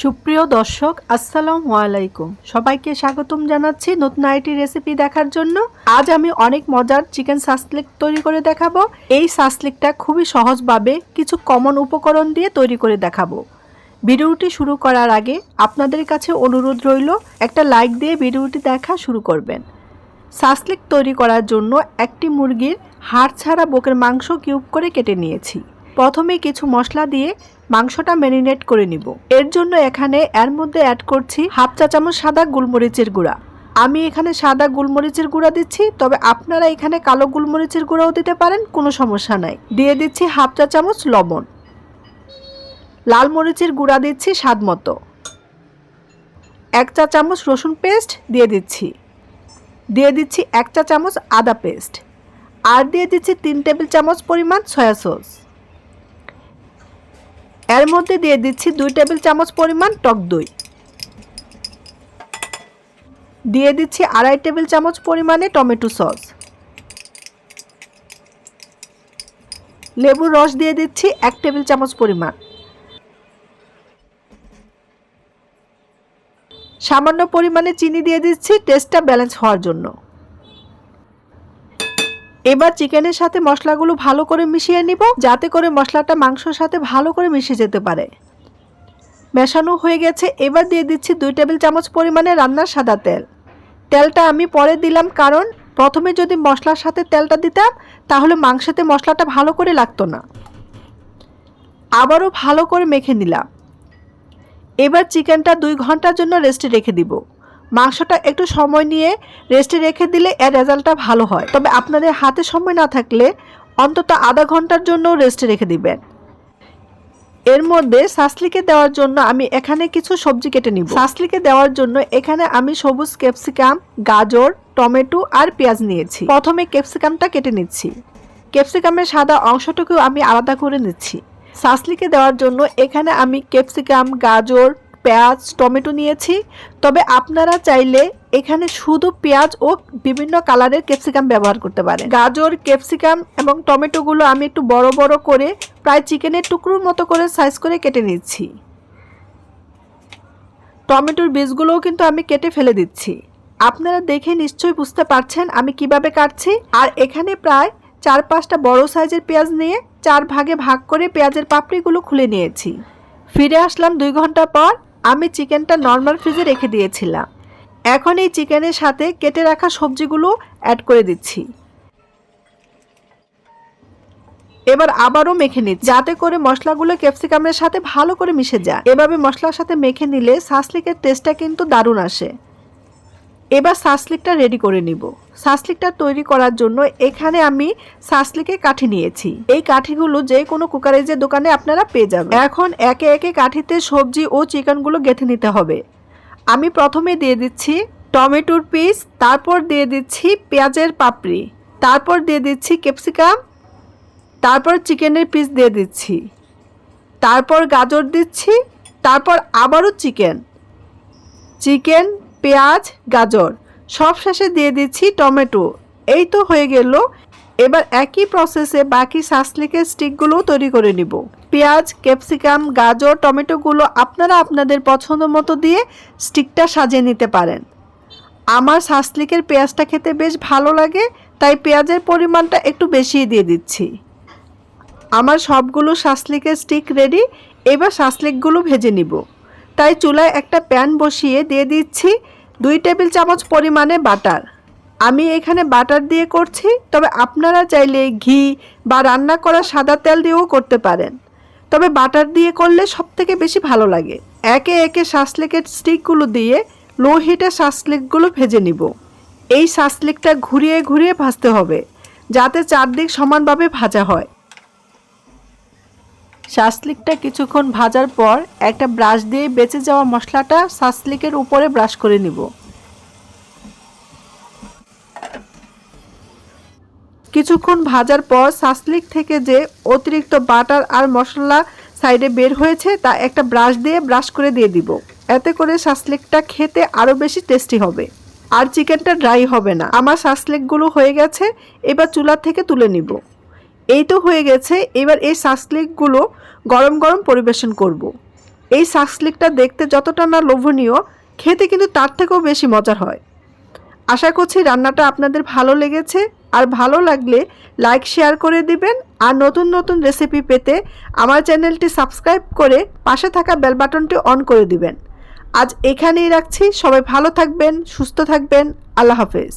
সুপ্রিয় দর্শক, আসসালামু আলাইকুম। সবাইকে স্বাগতম জানাচ্ছি নতুন আইটি রেসিপি দেখার জন্য। আজ আমি অনেক মজার চিকেন সাসলিক তৈরি করে দেখাবো। এই সাসলিকটা খুবই সহজভাবে কিছু কমন উপকরণ দিয়ে তৈরি করে দেখাবো। ভিডিওটি শুরু করার আগে আপনাদের কাছে অনুরোধ রইল, একটা লাইক দিয়ে ভিডিওটি দেখা শুরু করবেন। সাসলিক তৈরি করার জন্য একটি মুরগির হাড় ছাড়া বুকের মাংস কিউব করে কেটে নিয়েছি। প্রথমে কিছু মশলা দিয়ে মাংসটা ম্যারিনেট করে নিব। এর জন্য এখানে এর মধ্যে অ্যাড করছি হাফ চা চামচ সাদা গোলমরিচের গুঁড়া। আমি এখানে সাদা গোলমরিচের গুঁড়া দিচ্ছি, তবে আপনারা এখানে কালো গোলমরিচের গুঁড়াও দিতে পারেন, কোনো সমস্যা নাই। দিয়ে দিচ্ছি হাফ চা চামচ লবণ। লাল মরিচের গুঁড়া দিচ্ছি স্বাদ মতো। এক চা চামচ রসুন পেস্ট দিয়ে দিচ্ছি। দিয়ে দিচ্ছি এক চা চামচ আদা পেস্ট। আর দিয়ে দিচ্ছি তিন টেবিল চামচ পরিমাণ সয়া সস। এর মধ্যে দিয়ে দিচ্ছি দুই টেবিল চামচ পরিমাণ টক দই। দিয়ে দিচ্ছি আড়াই টেবিল চামচ পরিমাণে টমেটো সস। লেবুর রস দিয়ে দিচ্ছি এক টেবিল চামচ পরিমাণ। সামান্য পরিমাণে চিনি দিয়ে দিচ্ছি টেস্টটা ব্যালেন্স হওয়ার জন্য। এবার চিকেনের সাথে মশলাগুলো ভালো করে মিশিয়ে নিব, যাতে করে মশলাটা মাংসর সাথে ভালো করে মিশে যেতে পারে। মেশানো হয়ে গেছে, এবার দিয়ে দিচ্ছি দুই টেবিল চামচ পরিমাণে রান্নার সাদা তেল। তেলটা আমি পরে দিলাম কারণ প্রথমে যদি মশলার সাথে তেলটা দিতাম, তাহলে মাংসতে মশলাটা ভালো করে লাগতো না। আবারও ভালো করে মেখে নিলাম। এবার চিকেনটা দুই ঘণ্টার জন্য রেস্টে রেখে দিব। মাংসটা একটু সময় নিয়ে রেস্টে রেখে দিলে এর রেজাল্টটা ভালো হয়। তবে আপনাদের হাতে সময় না থাকলে অন্তত আধা ঘণ্টার জন্য রেস্টে রেখে দিবেন। এর মধ্যে সাসলিকে দেওয়ার জন্য আমি এখানে কিছু সবজি কেটে নিব। সাসলিকে দেওয়ার জন্য এখানে আমি সবুজ ক্যাপসিকাম, গাজর, টমেটো আর পেঁয়াজ নিয়েছি। প্রথমে ক্যাপসিকামটা কেটে নিচ্ছি। ক্যাপসিকামের সাদা অংশটুকু আমি আলাদা করে নিচ্ছি। সাসলিকে দেওয়ার জন্য এখানে আমি ক্যাপসিকাম, গাজর পেঁয়াজ, টমেটো নিয়েছি। তবে আপনারা চাইলে এখানে শুধু পেঁয়াজ ও বিভিন্ন কালারের ক্যাপসিকাম ব্যবহার করতে পারেন। গাজর, ক্যাপসিকাম এবং টমেটোগুলো আমি একটু বড় বড় করে প্রায় চিকেনের টুকরোর মতো করে সাইজ করে কেটে নিচ্ছি। টমেটোর বীজগুলোও কিন্তু আমি কেটে ফেলে দিচ্ছি। আপনারা দেখে নিশ্চয়ই বুঝতে পারছেন আমি কীভাবে কাটছি। আর এখানে প্রায় চার পাঁচটা বড় সাইজের পেঁয়াজ নিয়ে চার ভাগে ভাগ করে পেঁয়াজের পাপড়িগুলো খুলে নিয়েছি। ফিরে আসলাম দুই ঘণ্টা পর। আমি চিকেনটা নর্মাল ফ্রিজে রেখে দিয়েছিলাম। এখন এই চিকেনের সাথে কেটে রাখা সবজিগুলো অ্যাড করে দিচ্ছি। এবার আবারও মেখে নিচ্ছি। যাতে করে মশলাগুলো ক্যাপসিকামের সাথে ভালো করে মিশে যায়। এভাবে মশলার সাথে মেখে নিলে সাসলিকের টেস্টটা কিন্তু দারুণ আসে। এবার সাসলিকটা রেডি করে নিব। সাসলিকটা তৈরি করার জন্য এখানে আমি সাসলিকে কাঠি নিয়েছি। এই কাঠিগুলো যে কোনো কুকারেজের দোকানে আপনারা পেয়ে যাবেন। এখন একে একে কাঠিতে সবজি ও চিকেনগুলো গেঁথে নিতে হবে। আমি প্রথমে দিয়ে দিচ্ছি টমেটোর পিস, তারপর দিয়ে দিচ্ছি পেঁয়াজের পাপড়ি, তারপর দিয়ে দিচ্ছি ক্যাপসিকাম, তারপর চিকেনের পিস দিয়ে দিচ্ছি। তারপর গাজর দিচ্ছি, তারপর আবারও চিকেন। চিকেন পেঁয়াজ, গাজর সব শেষে দিয়ে দিচ্ছি টমেটো। এই তো হয়ে গেল। এবার একই প্রসেসে বাকি সাসলিকের স্টিকগুলো তৈরি করে নিব। পেঁয়াজ ক্যাপসিকাম গাজর, টমেটোগুলো আপনারা আপনাদের পছন্দ মতো দিয়ে স্টিকটা সাজিয়ে নিতে পারেন। আমার সাসলিকের পেঁয়াজটা খেতে বেশ ভালো লাগে, তাই পেঁয়াজের পরিমাণটা একটু বেশি দিয়ে দিচ্ছি। আমার সবগুলো সাসলিকের স্টিক রেডি এবার সাসলিকগুলো ভেজে নিব। তাই চুলায় একটা প্যান বসিয়ে দিয়ে দিচ্ছি। দুই টেবিল চামচ পরিমাণে বাটার। আমি এখানে বাটার দিয়ে করছি, তবে আপনারা চাইলে ঘি বা রান্না করা সাদা তেল দিয়েও করতে পারেন। তবে বাটার দিয়ে করলে সব থেকে বেশি ভালো লাগে। একে একে শাসলিকের স্টিকগুলো দিয়ে লো হিটে শাসলিকগুলো ভেজে নিব। এই শাসলিকটা ঘুরিয়ে ঘুরিয়ে ভাজতে হবে, যাতে চারদিক সমানভাবে ভাজা হয়। শাসলিকটা কিছুক্ষণ ভাজার পর একটা ব্রাশ দিয়ে বেঁচে যাওয়া মশলাটা শাসলিকের উপরে ব্রাশ করে নিব। কিছুক্ষণ ভাজার পর শাসলিক থেকে যে অতিরিক্ত বাটার আর মশলা সাইডে বের হয়েছে, তা একটা ব্রাশ দিয়ে ব্রাশ করে দিয়ে দিব। এতে করে শাসলিকটা খেতে আরও বেশি টেস্টি হবে। আর চিকেনটা ড্রাই হবে না। আমার শাসলিকগুলো হয়ে গেছে, এবার চুলা থেকে তুলে নিব। এই তো হয়ে গেছে, এবার এই শাসলিকগুলো গরম গরম পরিবেশন করব। এই সাসলিকটা দেখতে যতটা না লোভনীয়, খেতে কিন্তু তার থেকেও বেশি মজার হয়। আশা করছি রান্নাটা আপনাদের ভালো লেগেছে। আর ভালো লাগলে লাইক শেয়ার করে দিবেন। আর নতুন নতুন রেসিপি পেতে আমার চ্যানেলটি সাবস্ক্রাইব করে পাশে থাকা বেল বাটনটি অন করে দিবেন। আজ এখানেই রাখছি। সবাই ভালো থাকবেন, সুস্থ থাকবেন। আল্লাহ হাফেজ।